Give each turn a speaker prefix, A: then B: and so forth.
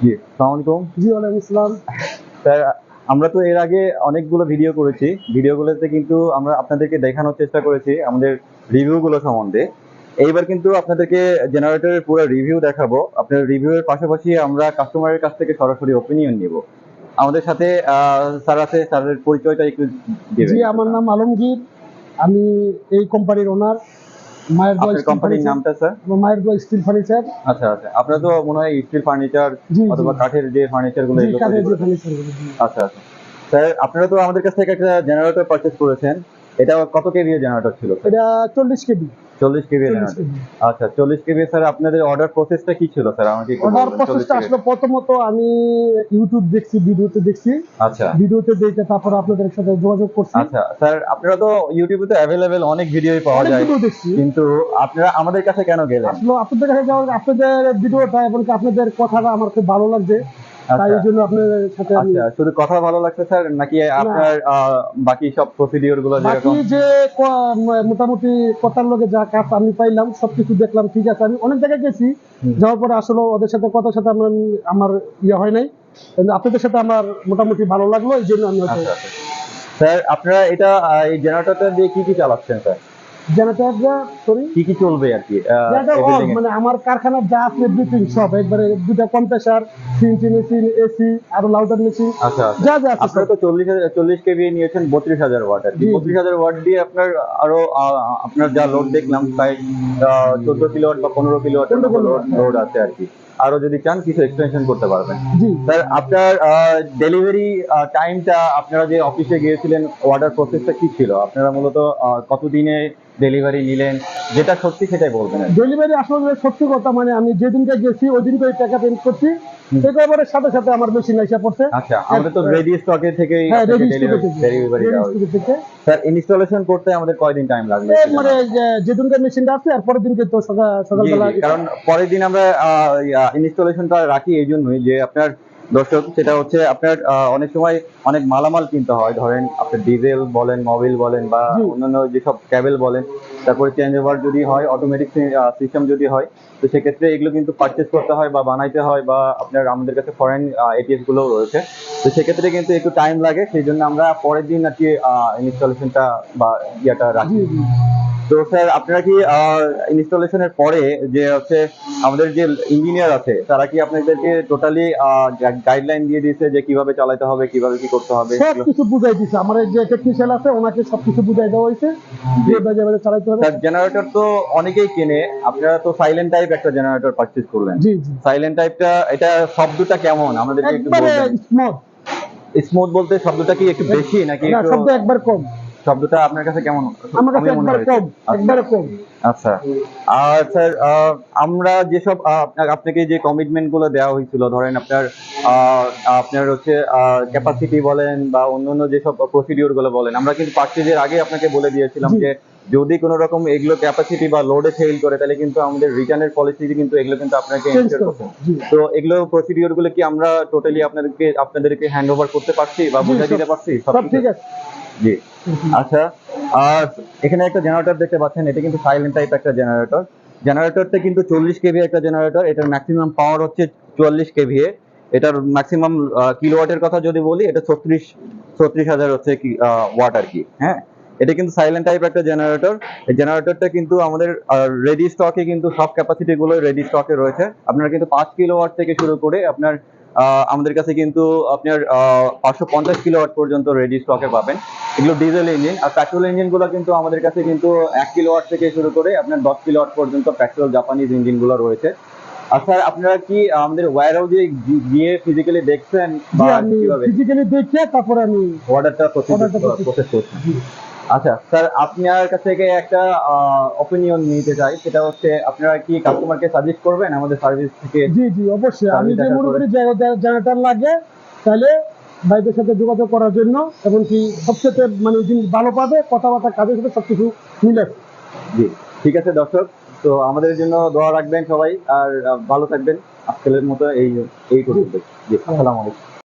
A: জি আসসালামু আলাইকুম
B: জি ওয়ালাইকুম আসসালাম।
A: স্যার আমরা তো এর আগে অনেকগুলো ভিডিও করেছি। ভিডিওগুলোতে কিন্তু আমরা আপনাদেরকে দেখানোর চেষ্টা করেছি আমাদের রিভিউগুলো সম্বন্ধে। এইবার কিন্তু আপনাদেরকে জেনারেটরের পুরো রিভিউ দেখাবো। আপনার রিভিউয়ের পাশাপাশি আমরা কাস্টমারের কাছ থেকে সরাসরি ওপিনিয়ন নিব। আমাদের সাথে স্যার আছে স্যারের পরিচয়টা একটু দেবেন।
B: জি আমার নাম আলমগীর। আমি এই কোম্পানির ওনার মায়ের
A: আপনার কোম্পানির নামটা স্যার
B: আমার মায়ের দোয়া স্টিল ফার্নিচার
A: আচ্ছা আচ্ছা। আপনারা তো মনে হয় স্টিল ফার্নিচার অথবা কাঠের যে
B: ফার্নিচারগুলো
A: এগুলো
B: কাঠের যে ফার্নিচারগুলো,
A: আচ্ছা আচ্ছা। স্যার আপনারা তো আমাদের কাছ থেকে একটা জেনারেটর পারচেজ করেছেন। এটা কত কেভি জেনারেটর ছিল
B: এটা চল্লিশ
A: কেভি
B: চল্লিশ কেবি
A: আচ্ছা চল্লিশ কেভি স্যার আপনাদের অর্ডার প্রসেসটা কি ছিল স্যার? আমাকে
B: অর্ডার প্রসেসটা আসলে প্রথমত আমি ইউটিউব দেখছি ভিডিওতে দেখছি।
A: আচ্ছা।
B: ভিডিওতে দেখে তারপর আপনাদের সাথে যোগাযোগ করছি।
A: আচ্ছা স্যার আপনারা তো ইউটিউবে তো অ্যাভেলেবেল অনেক ভিডিওই পাওয়া যায়। কিন্তু আপনারা আমাদের কাছে কেন গেলেন?
B: আসলে আপনাদের কাছে যাওয়ার আপনাদের ভিডিওটা এবং আপনাদের কথাটা আমার খুব ভালো লাগছে। তাই
A: আচ্ছা
B: জন্য আপনাদের সাথে
A: আচ্ছা শুধু কথা ভালো লাগছে স্যার নাকি আপনার বাকি সব প্রসিডিওরগুলো
B: বাকি যে মোটামুটি কথার লগে যা কাজ আমি পাইলাম সবকিছু দেখলাম ঠিক আছে। আমি অনেক জায়গায় গেছি যাওয়ার পরে আসলে ওদের সাথে কথার সাথে আমার আমার ইয়ে হয় নাই। কিন্তু আপনাদের সাথে আমার মোটামুটি ভালো লাগল এই জন্য আমি
A: আচ্ছা আচ্ছা। স্যার আপনারা এটা এই জেনারেটরটা দিয়ে কি কি চালাচ্ছেন স্যার?
B: জেনারেটরটা সরি
A: কি কি চলবে আর কি?
B: মানে আমার কারখানার যা আছে এভরিথিং সব একবারে দুটা কম্প্রেসার সিএনসি মেশিন এসি আরও লাউডার মেশিন
A: আচ্ছা
B: যা যা আছে
A: আপনারা তো চল্লিশ চল্লিশ কেভি নিয়েছেন বত্রিশ হাজার ওয়াট আর কি।
B: জি, জি।
A: বত্রিশ হাজার ওয়াট দিয়ে আপনার আরও আপনার যা লোড দেখলাম প্রায় চোদ্দ কিলোওয়াট বা পনেরো কিলোওয়াট
B: 15
A: লোড আছে আর কি। আরও যদি চান কিছু এক্সটেনশন করতে পারবেন। স্যার আপনার ডেলিভারি টাইমটা আপনারা যে অফিসে গিয়েছিলেন অর্ডার প্রসেসটা কি ছিল? আপনারা মূলত কতদিনে ডেলিভারি নিলেন? যেটা সত্যি সেটাই বলবেন
B: ডেলিভারি আসলে সত্যি কথা মানে আমি যেদিনকে গেছি ওই দিনকে টাকা পেমেন্ট করছি। একেবারে সাথে সাথে আমার মেশিন এসে পড়ছে।
A: আচ্ছা আমাদের তো রেডি স্টকে থেকেই
B: হ্যাঁ
A: ডেলিভারি ডেলিভারি
B: থেকে।
A: স্যার ইনস্টলেশন করতে আমাদের কয়দিন টাইম লাগবে?
B: মানে যেদিনকে মেশিনটা আসছে আর পরের দিনকে তো সকাল সকালবেলা
A: কারণ পরের দিন আমরা ইনস্টলেশনটা রাখি এই জন্যই যে আপনার দর্শক সেটা হচ্ছে আপনার অনেক সময় অনেক মালামাল কিনতে হয়। ধরেন আপনার ডিজেল বলেন মোবিল বলেন বা অন্যান্য যেসব ক্যাবেল বলেন তারপরে চেঞ্জ ওভার যদি হয় অটোমেটিক সিস্টেম যদি হয় তো সেক্ষেত্রে এগুলো কিন্তু পারচেস করতে হয় বা বানাইতে হয় বা আপনার আমাদের কাছে ফরেন এটিএসগুলো রয়েছে। তো সেক্ষেত্রে কিন্তু একটু টাইম লাগে সেই জন্য আমরা পরের দিন আর কি ইনস্টলেশনটা বা ইয়েটা রাখি। তো স্যার আপনারা কি ইনস্টলেশনের পরে যে হচ্ছে আমাদের যে ইঞ্জিনিয়ার আছে তারা কি আপনাদেরকে টোটালি গাইডলাইন দিয়ে দিয়েছে যে কীভাবে চালাতে হবে কীভাবে কি করতে হবে?
B: সব কিছু বুঝাই দিছে আমার যে টেকনিশিয়ান আছে ওনাকে সব কিছু বুঝাই দেওয়া হয়েছে যে যেভাবে চালাতে হবে।
A: স্যার জেনারেটর তো অনেকেই কেনে। আপনারা তো সাইলেন্ট টাইপ একটা জেনারেটর পারচেজ করলেন।
B: জি জি।
A: সাইলেন্ট টাইপটা এটা শব্দটা কেমন? আমাদেরকে একটু বলবেন।
B: স্মুথ
A: স্মুথ বলতে শব্দটা কি একটু বেশি নাকি
B: না
A: একটু
B: শব্দ একবার কম।
A: শব্দটা আপনার কাছে কেমন?
B: আমার কাছে একবার কম
A: আচ্ছা।
B: কম।
A: আচ্ছা। আর স্যার আমরা যেসব আপনাকে যে কমিটমেন্টগুলো দেওয়া হয়েছিল ধরেন আপনার আপনার হচ্ছে ক্যাপাসিটি বলেন বা অন্যান্য যেসব প্রসিডিওরগুলো বলেন আমরা কিন্তু পার্চেজের আগে আপনাকে বলে দিয়েছিলাম যে যদি কোনো রকম এগুলো ক্যাপাসিটি বা লোডে ফেল করে তাহলে কিন্তু আমাদের রিটার্নের পলিসি কিন্তু এগুলো কিন্তু আপনাকে তো এগুলো প্রসিডিওরগুলো কি আমরা টোটালি আপনাদেরকে আপনাদেরকে হ্যান্ড ওভার করতে পারছি বা বুঝে দিতে পারছি?
B: সব? ঠিক আছে।
A: জি। আচ্ছা আর এখানে একটা জেনারেটর দেখতে পাচ্ছেন এটা কিন্তু সাইলেন্ট টাইপ একটা জেনারেটর জেনারেটরটা কিন্তু চল্লিশ কেভি একটা জেনারেটর এটার ম্যাক্সিমাম পাওয়ার হচ্ছে চুয়াল্লিশ কেভি এটার ম্যাক্সিমাম কিলোওয়াটের কথা যদি বলি এটা ছত্রিশ ছত্রিশ হাজার হচ্ছে ওয়াট আর কি হ্যাঁ? এটা কিন্তু সাইলেন্ট টাইপ একটা জেনারেটর এই জেনারেটরটা কিন্তু আমাদের রেডি স্টকে কিন্তু সব ক্যাপাসিটি গুলো রেডি স্টকে রয়েছে। আপনারা কিন্তু পাঁচ কিলোওয়াট থেকে শুরু করে আপনার আমাদের কাছে কিন্তু আপনার পাঁচশো পঞ্চাশ কিলোওয়াট পর্যন্ত রেডি স্টকে পাবেন। এগুলো ডিজেল ইঞ্জিন আর পেট্রোল ইঞ্জিনগুলো কিন্তু আমাদের কাছে কিন্তু এক কিলোওয়াট থেকে শুরু করে আপনার দশ কিলোওয়াট পর্যন্ত পেট্রোল জাপানিজ ইঞ্জিনগুলো রয়েছে। আর স্যার আপনারা কি আমাদের ওয়ার হাউসে গিয়ে ফিজিক্যালি দেখছেন বা কীভাবে?
B: ফিজিক্যালি দেখে তারপরে আমি
A: অর্ডারটা প্রসেস করছেন
B: জি।
A: আচ্ছা স্যার আপনার কাছ থেকে একটা অপিনিয়ন নিতে চাই। সেটা হচ্ছে আপনারা কি কাস্টমারকে সাজেস্ট করবেন আমাদের সার্ভিস থেকে?
B: জি জি অবশ্যই। আমি যে মনে করি জেনারেটর লাগে তাহলে ভাইদের সাথে যোগাযোগ করার জন্য এবং কি সবচেয়ে মানে জিনিস ভালো পাবে কথাবার্তা কাজের সাথে সবকিছু মিলে।
A: জি ঠিক আছে দর্শক। তো আমাদের জন্য দোয়া রাখবেন সবাই আর ভালো থাকবেন। আজকালের মতো এই এই পর্যন্ত জি। আসসালামু আলাইকুম।